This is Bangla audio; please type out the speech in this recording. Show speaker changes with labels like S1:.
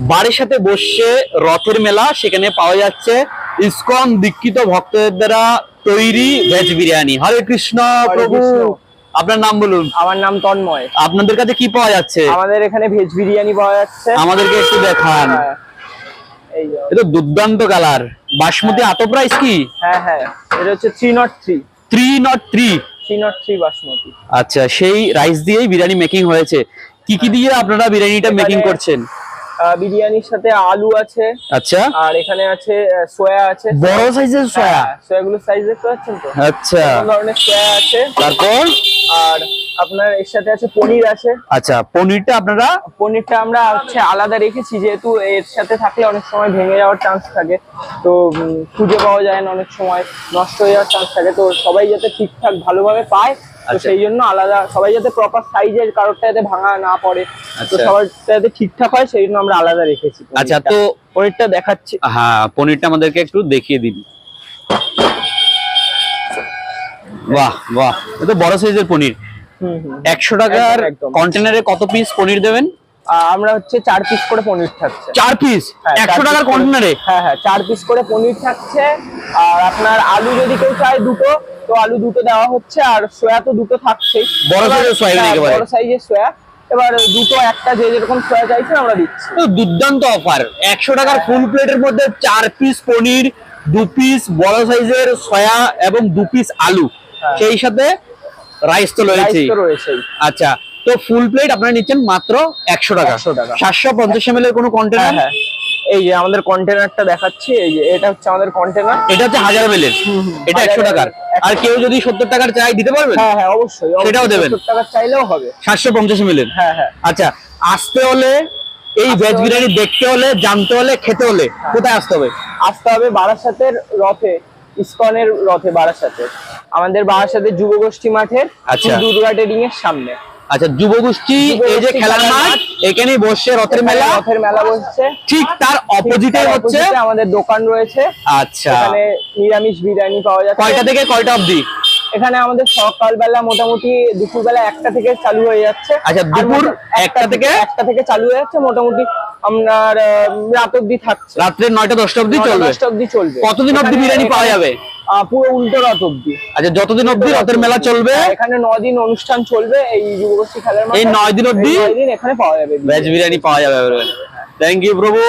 S1: বাড়ির সাথে বসে রথের মেলা সেখানে পাওয়া যাচ্ছে ইসকন দীক্ষিত ভক্তদের দ্বারা তৈরি ভেজ বিরিয়ানি। হরে কৃষ্ণ প্রভু। আপনার নাম বলুন।
S2: আমার নাম তন্ময়।
S1: আপনাদের কাছে কি পাওয়া যাচ্ছে?
S2: আমাদের এখানে ভেজ বিরিয়ানি পাওয়া যাচ্ছে।
S1: আমাদেরকে একটু দেখান।
S2: হ্যাঁ।
S1: এটা দুর্দান্ত কালার বাসমতি আত প্রাইস কি?
S2: হ্যাঁ হ্যাঁ। এটা হচ্ছে three nought three
S1: three nought three
S2: three nought three basmati.
S1: আচ্ছা সেই রাইস দিয়েই বিরিয়ানি মেকিং হয়েছে। কি কি দিয়ে আপনারা বিরিয়ানিটা মেকিং করছেন?
S2: বিরিয়ানির সাথে আলু আছে।
S1: আচ্ছা।
S2: আর এখানে আছে সোয়া আছে।
S1: বড় সাইজের সয়া?
S2: সোয়াগুলোর সাইজ দেখতে পাচ্ছেন তো?
S1: আচ্ছা।
S2: ধরনের সোয়া আছে।
S1: তারপর?
S2: আর আপনার এর সাথে আছে পনির আছে।
S1: আচ্ছা পনিরটা আপনারা?
S2: পনিরটা আমরা হচ্ছে আলাদা রেখেছি যেহেতু এর সাথে থাকলে অনেক সময় ভেঙে যাওয়ার চান্স থাকে। তো খুঁজে পাওয়া যায় না অনেক সময় নষ্ট হয়ে যাওয়ার চান্স থাকে। তো সবাই যাতে ঠিকঠাক ভালোভাবে পায় তো
S1: আচ্ছা।
S2: সেই জন্য আলাদা সবাই যাতে প্রপার সাইজের কারোরটা যাতে ভাঙা না পড়ে তো
S1: আচ্ছা।
S2: সবার যাতে ঠিকঠাক হয় সেই জন্য আমরা আলাদা রেখেছি
S1: আচ্ছা। তো
S2: পনিরটা দেখাচ্ছি।
S1: হ্যাঁ পনিরটা আমাদেরকে একটু দেখিয়ে দিন। বাহ বাহ এটা বড় সাইজের পনির। একশো টাকার। কন্টেনারে কত পিস পনির দেবেন?
S2: আমরা হচ্ছে চার পিস করে পনির থাকছে।
S1: চার পিস
S2: হ্যাঁ,
S1: একশো টাকার কন্টেনারে
S2: হ্যাঁ হ্যাঁ চার পিস করে পনির থাকছে। আর আপনার আলু যদি কেউ চায় দুটো তো আলু দুটো দেওয়া হচ্ছে আর সোয়া তো দুটো থাকছেই
S1: বড় এর soya
S2: হ্যাঁ, বড় সাইজের সোয়া এবার দুটো একটা যে যেরকম সোয়া চাইছে আমরা দিচ্ছি।
S1: তো দুর্দান্ত অফার একশো টাকার ফুল প্লেটের মধ্যে চার পিস পনির দু পিস বড় সাইজের সয়া এবং দু পিস আলু।
S2: হ্যাঁ।
S1: সেই সাথে রাইস তো
S2: রাইস
S1: রয়েছে আচ্ছা তো ফুল প্লেট আপনারা নিচ্ছেন মাত্র একশো টাকা।
S2: 100 টাকা।
S1: সাতশো পঞ্চাশ এম এর কোনো
S2: হ্যাঁ
S1: কন্টেনার
S2: হ্যাঁ। এই যে আমাদের কন্টেনারটা দেখাচ্ছি এই যে এটা হচ্ছে আমাদের কন্টেনার
S1: এটা হচ্ছে হাজার এম এর। এটা একশো টাকার। আর কেউ যদি সত্তর টাকার চাই দিতে পারবেন?
S2: হ্যাঁ হ্যাঁ অবশ্যই
S1: সেটাও দেবেন।
S2: টাকার চাইলেও হবে।
S1: সাতশো পঞ্চাশ মিলেন
S2: হ্যাঁ হ্যাঁ।
S1: আচ্ছা আসতে হলে এই ভেজ বিরিয়ানি দেখতে হলে জানতে হলে খেতে হলে কোথায় আসতে হবে?
S2: আসতে হবে বারাসাতের রথে ইস্কনের রথে বারাসাতের আমাদের বারাসাতের যুবগোষ্ঠী মাঠের
S1: আচ্ছা।
S2: দুর্গা ট্রেডিং এর সামনে।
S1: আচ্ছা যুবগোষ্ঠী এই যে খেলার মাঠ এখানেই বসছে রথের মেলা।
S2: রথের মেলা বসছে।
S1: ঠিক তার অপোজিটে হচ্ছে
S2: আমাদের দোকান রয়েছে।
S1: আচ্ছা।
S2: এখানে নিরামিষ বিরিয়ানি পাওয়া যাচ্ছে।
S1: কয়টা থেকে কয়টা অবধি?
S2: এখানে আমাদের সকালবেলা মোটামুটি দুপুরবেলা একটা থেকে চালু হয়ে যাচ্ছে।
S1: আচ্ছা, দুপুর একটা থেকে?
S2: একটা থেকে চালু হয়ে যাচ্ছে মোটামুটি আপনার রাত অব্দি থাকছে।
S1: রাত্রে নয়টা দশটা অবধি চলবে?
S2: দশটা অব্দি চলবে।
S1: কতদিন অবধি
S2: এখানে-
S1: বিরিয়ানি পাওয়া যাবে?
S2: পুরো উল্টো রথ অব্দি
S1: আচ্ছা যতদিন অব্দি রথের মেলা চলবে?
S2: এখানে নয় দিন অনুষ্ঠান চলবে এই যুবগোষ্ঠী খেলার
S1: এই নয় দিন অবধি?
S2: দিন এখানে পাওয়া যাবে
S1: ভেজ বিরিয়ানি পাওয়া যাবে থ্যাংক ইউ প্রভু।